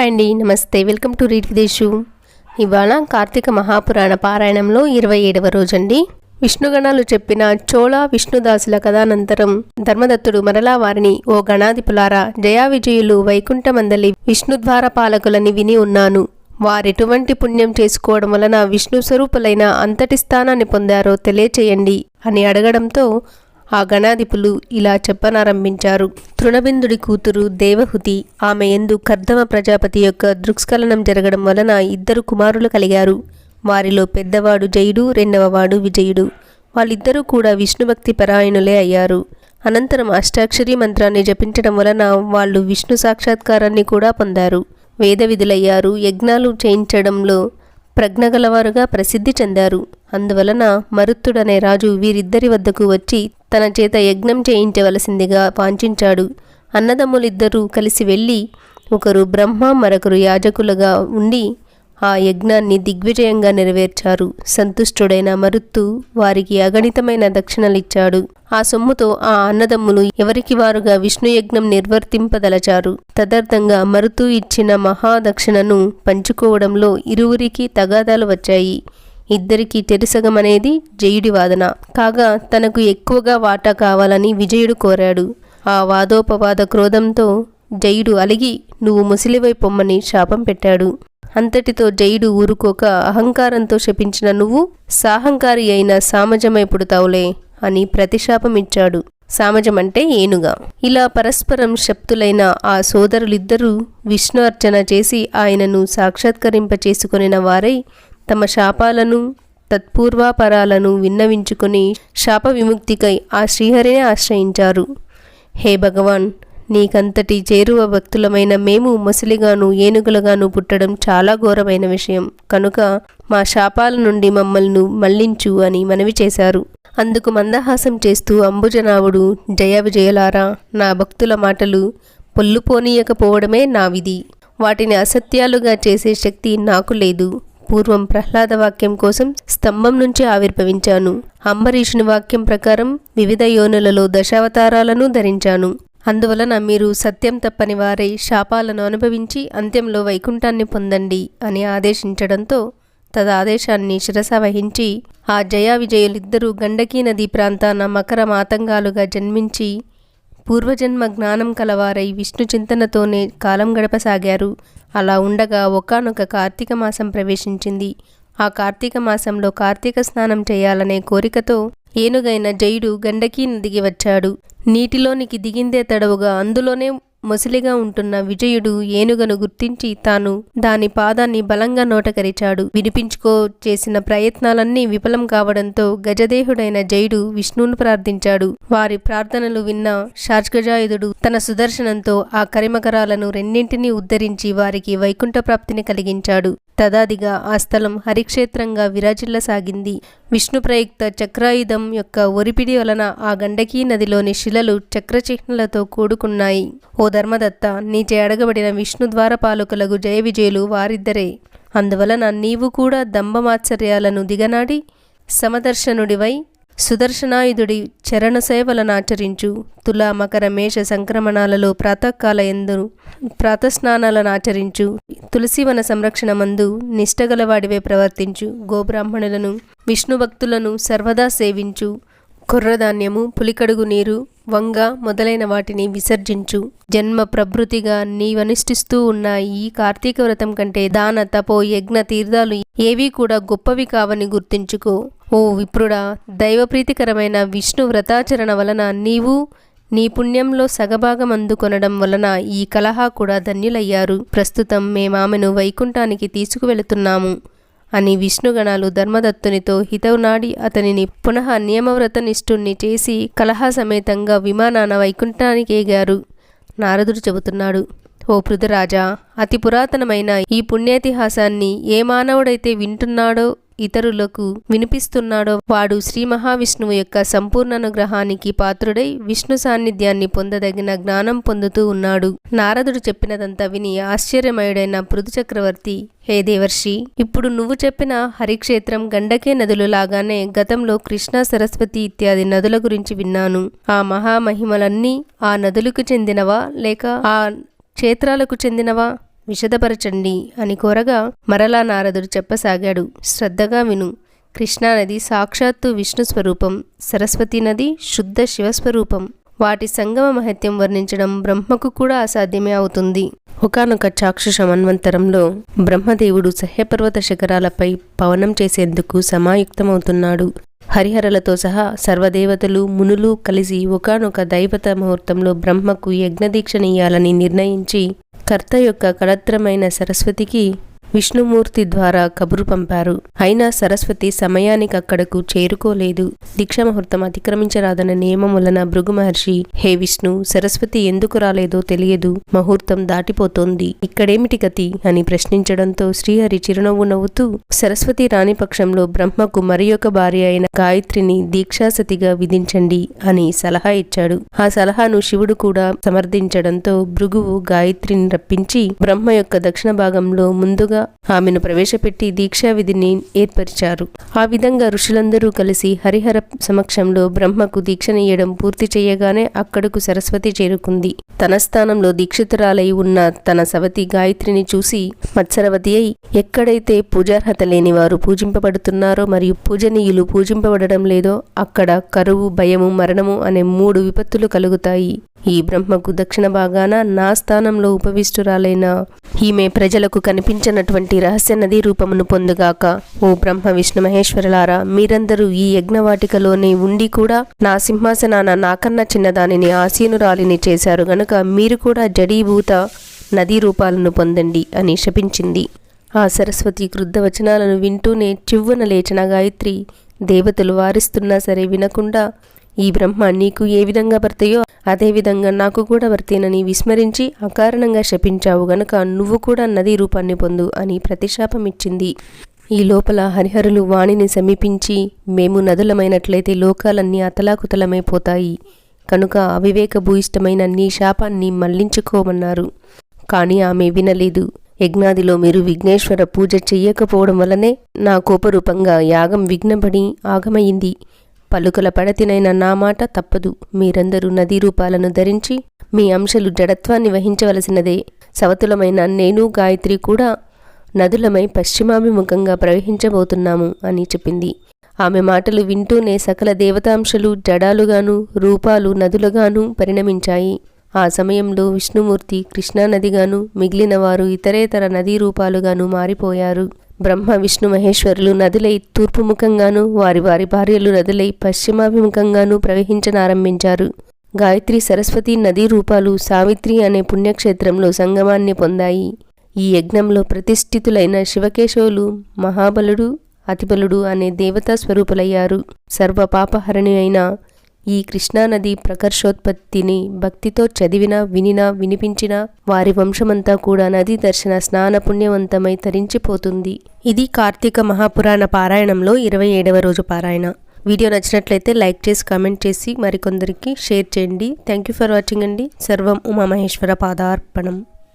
Hi అండి నమస్తే. Welcome to read విదేశు. ఇవాళ కార్తీక మహాపురాణ పారాయణంలో ఇరవై ఏడవ రోజండి. విష్ణుగణాలు చెప్పిన చోళ విష్ణుదాసుల కథానంతరం ధర్మదత్తుడు మరలా వారిని ఓ గణాధిపులారా జయా విజయులు వైకుంఠమందలి విష్ణుద్వార పాలకులని విని ఉన్నాను. వారెటువంటి పుణ్యం చేసుకోవడం వలన విష్ణు స్వరూపులైన అంతటి స్థానాన్ని పొందారో తెలియచేయండి అని అడగడంతో ఆ గణాధిపులు ఇలా చెప్పనారంభించారు. తృణబిందుడి కూతురు దేవహుతి ఆమె ఎందు కర్దమ ప్రజాపతి యొక్క దృక్స్ఖలనం జరగడం వలన ఇద్దరు కుమారులు కలిగారు. వారిలో పెద్దవాడు జయుడు రెండవవాడు విజయుడు. వాళ్ళిద్దరూ కూడా విష్ణుభక్తి పరాయణులే అయ్యారు. అనంతరం అష్టాక్షరి మంత్రాన్ని జపించడం వలన వాళ్ళు విష్ణు సాక్షాత్కారాన్ని కూడా పొందారు. వేద విధులయ్యారు యజ్ఞాలు చేయించడంలో ప్రజ్ఞగలవారుగా ప్రసిద్ధి చెందారు. అందువలన మరుత్తుడనే రాజు వీరిద్దరి వద్దకు వచ్చి తన చేత యజ్ఞం చేయించవలసిందిగా వాంఛించాడు. అన్నదమ్ములిద్దరూ కలిసి వెళ్ళి ఒకరు బ్రహ్మ మరొకరు యాజకులుగా ఉండి ఆ యజ్ఞాన్ని దిగ్విజయంగా నెరవేర్చారు. సంతుష్టుడైన మరుత్తు వారికి అగణితమైన దక్షిణలిచ్చాడు. ఆ సొమ్ముతో ఆ అన్నదమ్ములు ఎవరికి వారుగా విష్ణుయజ్ఞం నిర్వర్తింపదలచారు. తదర్థంగా మరుతు ఇచ్చిన మహాదక్షిణను పంచుకోవడంలో ఇరువురికి తగాదాలు వచ్చాయి. ఇద్దరికి అనేది జయుడి వాదన. కాగా తనకు ఎక్కువగా వాటా కావాలని విజయుడు కోరాడు. ఆ వాదోపవాద క్రోధంతో జయుడు అలిగి నువ్వు ముసిలివై పొమ్మని శాపం పెట్టాడు. అంతటితో జయుడు ఊరుకోక అహంకారంతో శపించిన నువ్వు సాహంకారి అయిన సామజమై పుడతావులే అని ప్రతిశాపం ఇచ్చాడు ఏనుగా. ఇలా పరస్పరం శప్తులైన ఆ సోదరులిద్దరూ విష్ణు అర్చన చేసి ఆయనను సాక్షాత్కరింపచేసుకొనిన వారై తమ శాపాలను తత్పూర్వాపరాలను విన్నవించుకుని శాప విముక్తికై ఆ శ్రీహరిని ఆశ్రయించారు. హే భగవాన్ నీకంతటి చేరువ భక్తులమైన మేము ముసలిగాను ఏనుగులుగాను పుట్టడం చాలా ఘోరమైన విషయం. కనుక మా శాపాల నుండి మమ్మల్ని మళ్ళించు అని మనవి చేశారు. అందుకు మందహాసం చేస్తూ అంబుజనావుడు జయ విజయలారా నా భక్తుల మాటలు పొల్లుపోనీయకపోవడమే నా విధి. వాటిని అసత్యాలుగా చేసే శక్తి నాకు లేదు. పూర్వం ప్రహ్లాద వాక్యం కోసం స్తంభం నుంచి ఆవిర్భవించాను. అంబరీషుని వాక్యం ప్రకారం వివిధ యోనులలో దశావతారాలను ధరించాను. అందువలన మీరు సత్యం తప్పని వారై శాపాలను అనుభవించి అంత్యంలో వైకుంఠాన్ని పొందండి అని ఆదేశించడంతో తదాదేశాన్ని శిరస వహించి ఆ జయా విజయులిద్దరూ గండకీ నదీ ప్రాంతాన మకర మాతంగాలుగా జన్మించి పూర్వజన్మ జ్ఞానం కలవారై విష్ణు చింతనతోనే కాలం గడపసాగారు. అలా ఉండగా ఒకనొక కార్తీక మాసం ప్రవేశించింది. ఆ కార్తీక మాసంలో కార్తీక స్నానం చేయాలనే కోరికతో ఏనుగైన జయుడు గండకీ నదికి వచ్చాడు. నీటిలోనికి దిగిందే తడవుగా అందులోనే ముసలిగా ఉంటున్న విజయుడు ఏనుగను గుర్తించి తాను దాని పాదాన్ని బలంగా నోటకరిచాడు. వినిపించుకో చేసిన ప్రయత్నాలన్నీ విఫలం కావడంతో గజదేహుడైన జయుడు విష్ణువును ప్రార్థించాడు. వారి ప్రార్థనలు విన్న షార్గజాయుధుడు తన సుదర్శనంతో ఆ కరిమకరాలను రెండింటినీ ఉద్ధరించి వారికి వైకుంఠ ప్రాప్తిని కలిగించాడు. తదాదిగా ఆ స్థలం హరిక్షేత్రంగా విరాజిల్లసాగింది. విష్ణు ప్రయుక్త చక్రాయుధం యొక్క ఒరిపిడి వలన ఆ గండకీ నదిలోని శిలలు చక్రచిహ్నలతో కూడుకున్నాయి. ఓ ధర్మదత్త నీచే అడగబడిన విష్ణు ద్వారపాలకులకు జయ విజయులు వారిద్దరే. అందువలన నీవు కూడా దంభమాచర్యాలను దిగనాడి సమదర్శనుడివై సుదర్శనాయుధుడి చరణ సేవలనాచరించు తులా మకర మేష సంక్రమణాలలో ప్రాతకాల ఎందు ప్రాతస్నానాలను ఆచరించు. తులసివన సంరక్షణ మందు నిష్టగలవాడివే ప్రవర్తించు. గోబ్రాహ్మణులను విష్ణు భక్తులను సర్వదా సేవించు. కుర్రధాన్యము పులికడుగు నీరు వంగ మొదలైన వాటిని విసర్జించు. జన్మ ప్రభృతిగా నీవనిష్టిస్తూ ఉన్న ఈ కార్తీక వ్రతం కంటే దాన తపో యజ్ఞ తీర్థాలు ఏవీ కూడా గొప్పవి కావని గుర్తించుకో. ఓ విప్రుడా దైవప్రీతికరమైన విష్ణు వ్రతాచరణ వలన నీవు నీ పుణ్యంలో సగభాగం అందుకొనడం వలన ఈ కలహా కూడా ధన్యులయ్యారు. ప్రస్తుతం మేమామెను వైకుంఠానికి తీసుకువెళుతున్నాము. అని విష్ణుగణాలు ధర్మదత్తునితో హితవునాడి అతనిని పునః నియమవ్రతనిష్ఠుణ్ణి చేసి కలహాసమేతంగా విమానాన వైకుంఠానికి ఏగారు. నారదుడు చెబుతున్నాడు ఓ పృథురాజా అతి పురాతనమైన ఈ పుణ్యేతిహాసాన్ని ఏ మానవుడైతే వింటున్నాడో ఇతరులకు వినిపిస్తున్నాడో వాడు శ్రీ మహావిష్ణువు యొక్క సంపూర్ణానుగ్రహానికి పాత్రుడై విష్ణు సాన్నిధ్యాన్ని పొందదగిన జ్ఞానం పొందుతూ ఉన్నాడు. నారదుడు చెప్పినదంతా విని ఆశ్చర్యమయుడైన పృథు చక్రవర్తి హే దేవర్షి ఇప్పుడు నువ్వు చెప్పిన హరిక్షేత్రం గండకే నదులు లాగానే గతంలో కృష్ణా సరస్వతి ఇత్యాది నదుల గురించి విన్నాను. ఆ మహామహిమలన్నీ ఆ నదులకు చెందినవా లేక ఆ క్షేత్రాలకు చెందినవా? విషదపరచండి అని కోరగా మరలా నారదుడు చెప్పసాగాడు. శ్రద్ధగా విను. కృష్ణానది సాక్షాత్తు విష్ణు స్వరూపం సరస్వతి నది శుద్ధ శివస్వరూపం వాటి సంగమ మహత్యం వర్ణించడం బ్రహ్మకు కూడా అసాధ్యమే అవుతుంది. ఒకనొక చాక్షుష మన్వంతరంలో బ్రహ్మదేవుడు సహ్యపర్వత శిఖరాలపై పవనం చేసేందుకు సమాయుక్తమవుతున్నాడు. హరిహరలతో సహా సర్వదేవతలు మునులు కలిసి ఒకనొక దైవత ముహూర్తంలో బ్రహ్మకు యజ్ఞదీక్షనియ్యాలని నిర్ణయించి కర్త యొక్క కళత్రమైన సరస్వతికి విష్ణుమూర్తి ద్వారా కబురు పంపారు. అయినా సరస్వతి సమయానికి అక్కడకు చేరుకోలేదు. దీక్ష ముహూర్తం అతిక్రమించరాదన్న నియమం వలన భృగు మహర్షి హే విష్ణు సరస్వతి ఎందుకు రాలేదో తెలియదు. ముహూర్తం దాటిపోతోంది. ఇక్కడేమిటి గతి అని ప్రశ్నించడంతో శ్రీహరి చిరునవ్వు నవ్వుతూ సరస్వతి రాణి పక్షంలో బ్రహ్మకు మరి భార్య అయిన గాయత్రిని దీక్షాసతిగా విధించండి అని సలహా ఇచ్చాడు. ఆ సలహాను శివుడు కూడా సమర్థించడంతో భృగువు గాయత్రిని రప్పించి బ్రహ్మ యొక్క దక్షిణ భాగంలో ముందుగా ఆమెను ప్రవేశపెట్టి దీక్షా విధిని ఏర్పరిచారు. ఆ విధంగా ఋషులందరూ కలిసి హరిహర సమక్షంలో బ్రహ్మకు దీక్షనియ్యడం పూర్తి చేయగానే అక్కడకు సరస్వతి చేరుకుంది. తన స్థానంలో దీక్షితురాలై ఉన్న తన సవతి గాయత్రిని చూసి మత్సరవతి అయి ఎక్కడైతే పూజార్హత లేని వారు పూజింపబడుతున్నారో మరియు పూజనీయులు పూజింపబడడం లేదో అక్కడ కరువు భయము మరణము అనే మూడు విపత్తులు కలుగుతాయి. ఈ బ్రహ్మకు దక్షిణ భాగాన నా స్థానంలో ఉపవిష్టురాలైన ఈమె ప్రజలకు కనిపించినటువంటి రహస్య నదీ రూపమును పొందుగాక. ఓ బ్రహ్మ విష్ణు మహేశ్వరులారా మీరందరూ ఈ యజ్ఞవాటికలోనే ఉండి కూడా నా సింహాసనాన నాకన్నా చిన్నదానిని ఆసీనురాలిని చేశారు గనుక మీరు కూడా జడీభూత నదీ రూపాలను పొందండి అని శపించింది. ఆ సరస్వతి క్రుద్ధ వచనాలను వింటూనే చివ్వన లేచిన గాయత్రి దేవతలు వారిస్తున్నా సరే వినకుండా ఈ బ్రహ్మ నీకు ఏ విధంగా పడతాయో అదేవిధంగా నాకు కూడా వర్తీనని విస్మరించి అకారణంగా శపించావు గనుక నువ్వు కూడా నదీ రూపాన్ని పొందు అని ప్రతిశాపమిచ్చింది. ఈ లోపల హరిహరులు వాణిని సమీపించి మేము నదులమైనట్లయితే లోకాలన్నీ అతలాకుతలమైపోతాయి కనుక అవివేక భూయిష్టమైన నీ శాపాన్ని మళ్ళించుకోమన్నారు. కానీ ఆమె వినలేదు. యజ్ఞాదిలో మీరు విఘ్నేశ్వర పూజ చెయ్యకపోవడం వల్లనే నా కోపరూపంగా యాగం విఘ్నపడి ఆగమయింది పలుకల పడతినైన నా మాట తప్పదు. మీరందరూ నదీ రూపాలను ధరించి మీ అంశలు జడత్వాన్ని వహించవలసినదే. సవతులమైన నేను గాయత్రి కూడా నదులమై పశ్చిమాభిముఖంగా ప్రవహించబోతున్నాము అని చెప్పింది. ఆమె మాటలు వింటూనే సకల దేవతాంశలు జడాలుగాను రూపాలు నదులుగాను పరిణమించాయి. ఆ సమయంలో విష్ణుమూర్తి కృష్ణానదిగాను మిగిలిన వారు ఇతరేతర నదీ రూపాలుగాను మారిపోయారు. బ్రహ్మ విష్ణు మహేశ్వరులు నదులై తూర్పుముఖంగాను వారి వారి భార్యలు నదులై పశ్చిమాభిముఖంగాను ప్రవహించనారంభించారు. గాయత్రి సరస్వతి నదీ రూపాలు సావిత్రి అనే పుణ్యక్షేత్రంలో సంగమాన్ని పొందాయి. ఈ యజ్ఞంలో ప్రతిష్ఠితులైన శివకేశవులు మహాబలుడు అతిబలుడు అనే దేవతా స్వరూపులయ్యారు. సర్వ పాపహరణి అయిన ఈ కృష్ణానది ప్రకర్షోత్పత్తిని భక్తితో చదివినా వినినా వినిపించినా వారి వంశమంతా కూడా నదీ దర్శన స్నాన పుణ్యవంతమై తరించిపోతుంది. ఇది కార్తీక మహాపురాణ పారాయణంలో ఇరవై ఏడవ రోజు పారాయణ. వీడియో నచ్చినట్లయితే లైక్ చేసి కామెంట్ చేసి మరికొందరికి షేర్ చేయండి. థ్యాంక్ యూ ఫర్ వాచింగ్ అండి. సర్వం ఉమామహేశ్వర పాదార్పణం.